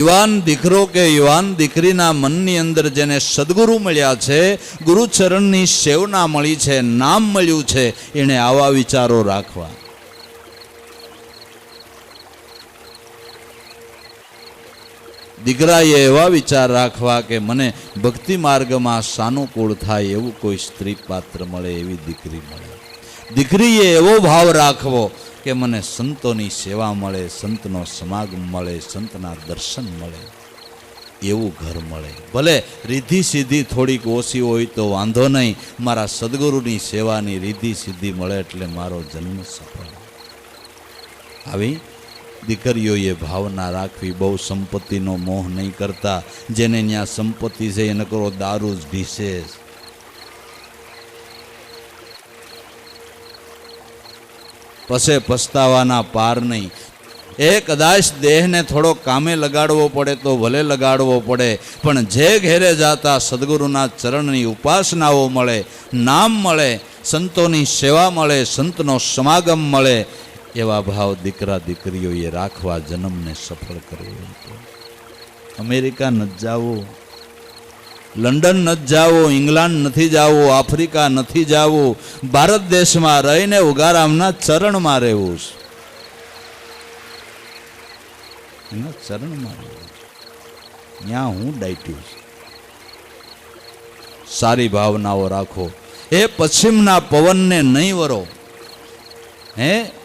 યુવાન દીકરો કે યુવાન દીકરીના મનની અંદર જેને સદગુરુ મળ્યા છે, ગુરુચરણની સેવના મળી છે, નામ મળ્યું છે એણે આવા વિચારો રાખવા. દીકરાએ એવા વિચાર રાખવા કે મને ભક્તિ માર્ગમાં સાનુકૂળ થાય એવું કોઈ સ્ત્રી પાત્ર મળે એવી દીકરી મળે. દીકરીએ એવો ભાવ રાખવો કે મને સંતોની સેવા મળે, સંતનો સમાગમ મળે, સંતના દર્શન મળે, એવું ઘર મળે. ભલે રીધિ સિદ્ધિ થોડીક ઓછી હોય તો વાંધો નહીં, મારા સદગુરુની સેવાની રીધિ સિદ્ધિ મળે એટલે મારો જન્મ સફળ. આવી દીકરીઓએ ભાવના રાખવી, બહુ સંપત્તિનો મોહ નહીં કરતા, જેને ત્યાં સંપત્તિ છે, એને કરો દારૂ જ. પછી પસ્તાવાના પાર નહીં. એ કદાચ દેહને થોડો કામે લગાડવો પડે તો ભલે લગાડવો પડે, પણ જે ઘેરે જાતા સદગુરુના ચરણની ઉપાસનાઓ મળે, નામ મળે, સંતોની સેવા મળે, સંતનો સમાગમ મળે, એવા ભાવ દીકરા દીકરીઓએ રાખવા જન્મને સફળ કરવો હતો અમેરિકા ન જાવું લંડન નથી જાવો ઇંગ્લેન્ડ નથી જાવો આફ્રિકા નથી જાવું ભારત દેશમાં રહીને ઉગારામના ચરણમાં રહેવું છે. એના ચરણમાં રહેવું છે. ત્યાં હું ડાયટ્યું છું. સારી ભાવનાઓ રાખો. એ પશ્ચિમના પવનને નહીં વરો. હે?